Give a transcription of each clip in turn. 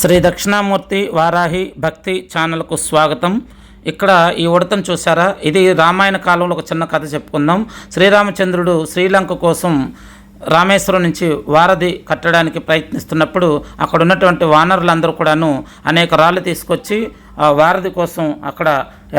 శ్రీ దక్షిణామూర్తి వారాహి భక్తి ఛానల్కు స్వాగతం. ఇక్కడ ఈ ఉడతను చూసారా ఇది రామాయణ కాలంలో ఒక చిన్న కథ చెప్పుకుందాం. శ్రీరామచంద్రుడు శ్రీలంక కోసం రామేశ్వరం నుంచి వారధి కట్టడానికి ప్రయత్నిస్తున్నప్పుడు అక్కడ ఉన్నటువంటి వానరులందరూ కూడాను అనేక రాళ్ళు తీసుకొచ్చి ఆ వారధి కోసం అక్కడ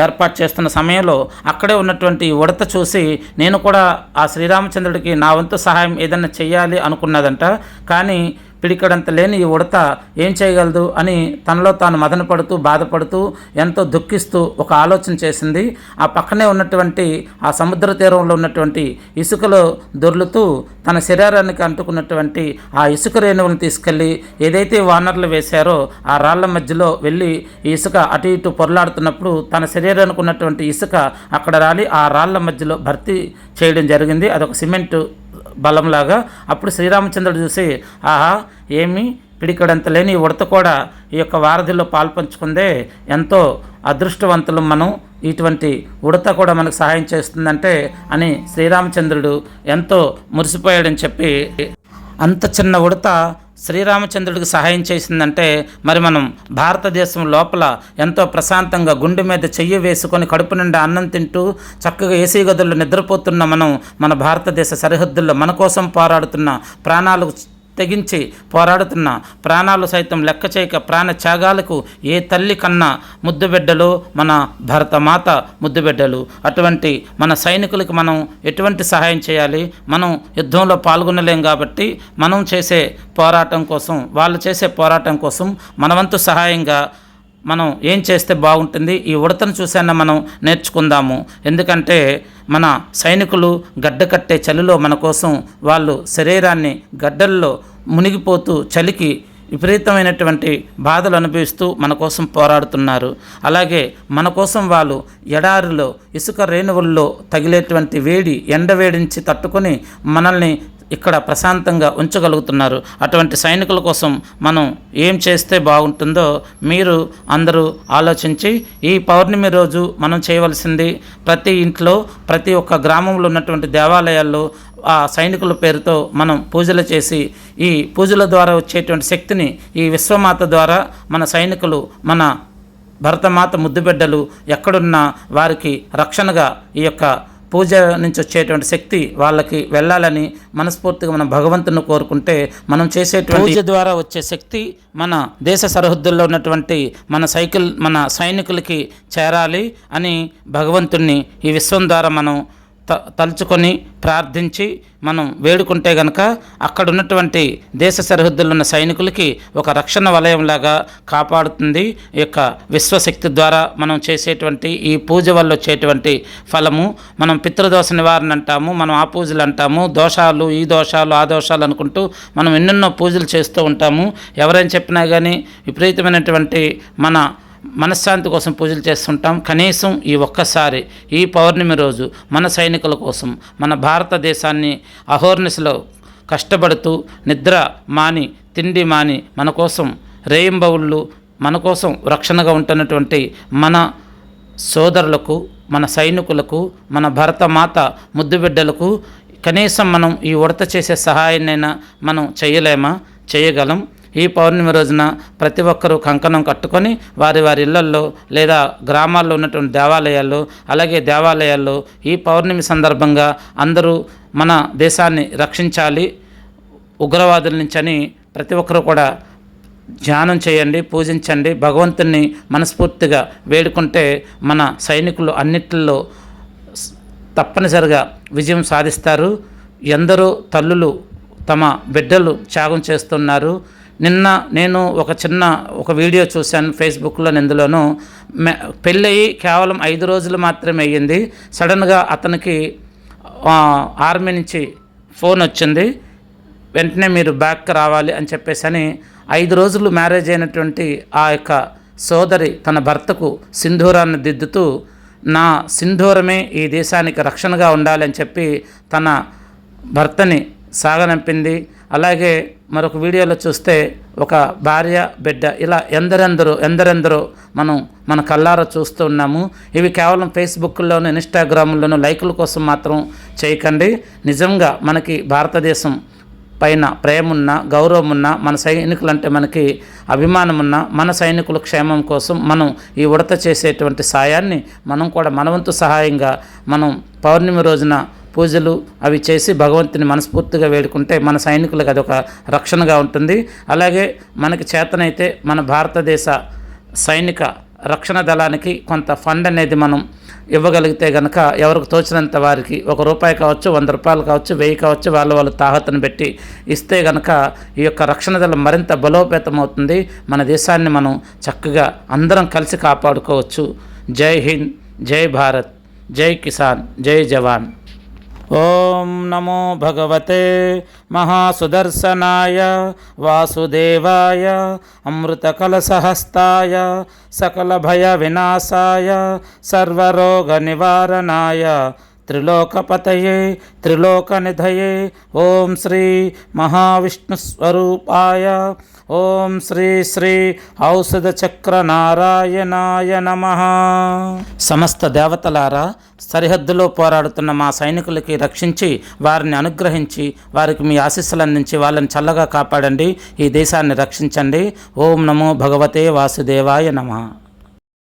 ఏర్పాటు చేస్తున్న సమయంలో అక్కడే ఉన్నటువంటి ఉడత చూసి నేను కూడా ఆ శ్రీరామచంద్రుడికి నా వంతు సహాయం ఏదైనా చేయాలి అనుకున్నదంట. కానీ పిడికడంత లేని ఈ ఉడత ఏం చేయగలదు అని తనలో తాను మదన పడుతూ బాధపడుతూ ఎంతో దుఃఖిస్తూ ఒక ఆలోచన చేసింది. ఆ పక్కనే ఉన్నటువంటి ఆ సముద్ర తీరంలో ఉన్నటువంటి ఇసుకలో దొర్లుతూ తన శరీరానికి అంటుకున్నటువంటి ఆ ఇసుక రేణువులను తీసుకెళ్ళి ఏదైతే వానర్లు వేశారో ఆ రాళ్ళ మధ్యలో వెళ్ళి ఈ ఇసుక అటు ఇటు పొరలాడుతున్నప్పుడు తన శరీరానికి ఉన్నటువంటి ఇసుక అక్కడ రాలి ఆ రాళ్ళ మధ్యలో భర్తీ చేయడం జరిగింది. అదొక సిమెంటు బలంలాగా. అప్పుడు శ్రీరామచంద్రుడు చూసి ఆహా ఏమి పిడికడంత లేని ఉడత కూడా ఈ యొక్క వారధిలో పాల్పంచుకుందే ఎంతో అదృష్టవంతులు మనం. ఇటువంటి ఉడత కూడా మనకు సహాయం చేస్తుందంటే అని శ్రీరామచంద్రుడు ఎంతో మురిసిపోయాడని చెప్పి అంత చిన్న ఉడత శ్రీరామచంద్రుడికి సహాయం చేసిందంటే మరి మనం భారతదేశం లోపల ఎంతో ప్రశాంతంగా గుండె మీద చెయ్యి వేసుకొని కడుపు నిండా అన్నం తింటూ చక్కగా ఏసీ గదుల్లో నిద్రపోతున్న మనం మన భారతదేశ సరిహద్దుల్లో మన కోసం పోరాడుతున్న ప్రాణాలు తెగించి పోరాడుతున్న ప్రాణాలు సైతం లెక్క చేయక ప్రాణ త్యాగాలకు ఏ తల్లి కన్నా ముద్దుబిడ్డలు మన భరతమాత ముద్దుబిడ్డలు. అటువంటి మన సైనికులకు మనం ఎటువంటి సహాయం చేయాలి? మనం యుద్ధంలో పాల్గొనలేం కాబట్టి మనం చేసే పోరాటం కోసం వాళ్ళు చేసే పోరాటం కోసం మనవంతు సహాయంగా మనం ఏం చేస్తే బాగుంటుంది? ఈ ఉడతను చూసైనా మనం నేర్చుకుందాము. ఎందుకంటే మన సైనికులు గడ్డ కట్టే చలిలో మన కోసం వాళ్ళు శరీరాన్ని గడ్డల్లో మునిగిపోతూ చలికి విపరీతమైనటువంటి బాధలు అనుభవిస్తూ మన కోసం పోరాడుతున్నారు. అలాగే మన కోసం వాళ్ళు ఎడారిలో ఇసుక రేణువుల్లో తగిలేటువంటి వేడి ఎండ వేడించి తట్టుకొని మనల్ని ఇక్కడ ప్రశాంతంగా ఉంచగలుగుతున్నారు. అటువంటి సైనికుల కోసం మనం ఏం చేస్తే బాగుంటుందో మీరు అందరూ ఆలోచించి ఈ పౌర్ణమి రోజు మనం చేయవలసింది ప్రతి ఇంట్లో ప్రతి ఒక్క గ్రామంలో ఉన్నటువంటి దేవాలయాల్లో ఆ సైనికుల పేరుతో మనం పూజలు చేసి ఈ పూజల ద్వారా వచ్చేటువంటి శక్తిని ఈ విశ్వమాత ద్వారా మన సైనికులు మన భరతమాత ముద్దుబిడ్డలు ఎక్కడున్నా వారికి రక్షణగా ఈ యొక్క పూజ నుంచి వచ్చేటువంటి శక్తి వాళ్ళకి వెళ్ళాలని మనస్ఫూర్తిగా మనం భగవంతుని కోరుకుంటే మనం చేసేటువంటి పూజ ద్వారా వచ్చే శక్తి మన దేశ సరిహద్దుల్లో ఉన్నటువంటి మన సైకిల్ మన సైనికులకి చేరాలి అని భగవంతుణ్ణి ఈ విశ్వం ద్వారా మనం త తలుచుకొని ప్రార్థించి మనం వేడుకుంటే గనక అక్కడ ఉన్నటువంటి దేశ సరిహద్దుల్లో ఉన్న సైనికులకి ఒక రక్షణ వలయంలాగా కాపాడుతుంది. ఈ యొక్క విశ్వశక్తి ద్వారా మనం చేసేటువంటి ఈ పూజ వల్ల వచ్చేటువంటి ఫలము మనం పితృదోష నివారణ అంటాము మనం ఆ పూజలు అంటాము దోషాలు ఈ దోషాలు ఆ దోషాలు అనుకుంటూ మనం ఎన్నెన్నో పూజలు చేస్తూ ఉంటాము. ఎవరైనా చెప్పినా కానీ విపరీతమైనటువంటి మన మనశ్శాంతి కోసం పూజలు చేస్తుంటాం. కనీసం ఈ ఒక్కసారి ఈ పౌర్ణమి రోజు మన సైనికుల కోసం మన భారతదేశాన్ని అహోర్నిశలో కష్టపడుతూ నిద్ర మాని తిండి మాని మన కోసం రేయింబవుళ్ళు మన కోసం రక్షణగా ఉంటున్నటువంటి మన సోదరులకు మన సైనికులకు మన భరతమాత ముద్దుబిడ్డలకు కనీసం మనం ఈ ఉడత చేసే సహాయాన్నైనా మనం చేయలేమా? చేయగలం. ఈ పౌర్ణమి రోజున ప్రతి ఒక్కరూ కంకణం కట్టుకొని వారి వారి ఇళ్ళల్లో లేదా గ్రామాల్లో ఉన్నటువంటి దేవాలయాల్లో అలాగే దేవాలయాల్లో ఈ పౌర్ణమి సందర్భంగా అందరూ మన దేశాన్ని రక్షించాలి. ఉగ్రవాదుల నుంచి అని ప్రతి ఒక్కరూ కూడా ధ్యానం చేయండి పూజించండి. భగవంతుని మనస్ఫూర్తిగా వేడుకుంటే మన సైనికులు అన్నిటిలో తప్పనిసరిగా విజయం సాధిస్తారు. ఎందరో తల్లులు తమ బిడ్డలు త్యాగం చేస్తున్నారు. నిన్న నేను ఒక చిన్న ఒక వీడియో చూశాను ఫేస్బుక్లో ఇందులోనూ మె- పెళ్ళయి కేవలం ఐదు రోజులు మాత్రమే అయ్యింది. సడన్గా అతనికి ఆర్మీ నుంచి ఫోన్ వచ్చింది. వెంటనే మీరు బ్యాక్ రావాలి అని చెప్పేసి అని ఐదు రోజులు మ్యారేజ్ అయినటువంటి ఆ యొక్క సోదరి తన భర్తకు సింధూరాన్ని దిద్దుతూ నా సింధూరమే ఈ దేశానికి రక్షణగా ఉండాలి అని చెప్పి తన భర్తని సాగనంపింది. అలాగే మరొక వీడియోలో చూస్తే ఒక భార్య బిడ్డ ఇలా ఎందరెందరో ఎందరెందరో మనం మన కల్లారా చూస్తూ ఉన్నాము. ఇవి కేవలం ఫేస్బుక్లోను ఇన్స్టాగ్రామ్లోను లైకుల కోసం మాత్రం చేయకండి. నిజంగా మనకి భారతదేశం పైన ప్రేమ ఉన్న గౌరవం ఉన్న మన సైనికులంటే మనకి అభిమానం ఉన్న మన సైనికుల క్షేమం కోసం మనం ఈ ఉడత చేసేటువంటి సాయాన్ని మనం కూడా మనవంతు సహాయంగా మనం పౌర్ణమి రోజున పూజలు అవి చేసి భగవంతుని మనస్ఫూర్తిగా వేడుకుంటే మన సైనికులకు అదొక రక్షణగా ఉంటుంది. అలాగే మనకి చేతనైతే మన భారతదేశ సైనిక రక్షణ దళానికి కొంత ఫండ్ అనేది మనం ఇవ్వగలిగితే కనుక ఎవరికి తోచినంత వారికి ఒక రూపాయి కావచ్చు వంద రూపాయలు కావచ్చు వెయ్యి కావచ్చు వాళ్ళు వాళ్ళు తాహతను పెట్టి ఇస్తే కనుక ఈ యొక్క రక్షణ దళం మరింత బలోపేతం అవుతుంది మన దేశాన్ని మనం చక్కగా అందరం కలిసి కాపాడుకోవచ్చు. జై హింద్ జై భారత్ జై కిసాన్ జై జవాన్. ఓం నమో భగవతే మహాసుదర్శనాయ వాసుదేవాయ అమృతకలసహస్తాయ సకలభయ వినాశాయ సర్వరోగ నివారణాయ త్రిలోకపతయే త్రిలోకనిధయే. ఓం శ్రీ మహావిష్ణుస్వరూపాయ. ఓం శ్రీ శ్రీ ఔషధ చక్ర నారాయణాయ నమ. సమస్త దేవతలారా సరిహద్దులో పోరాడుతున్న మా సైనికులకి రక్షించి వారిని అనుగ్రహించి వారికి మీ ఆశీస్సులు అందించి వాళ్ళని చల్లగా కాపాడండి. ఈ దేశాన్ని రక్షించండి. ఓం నమో భగవతే వాసుదేవాయ నమః.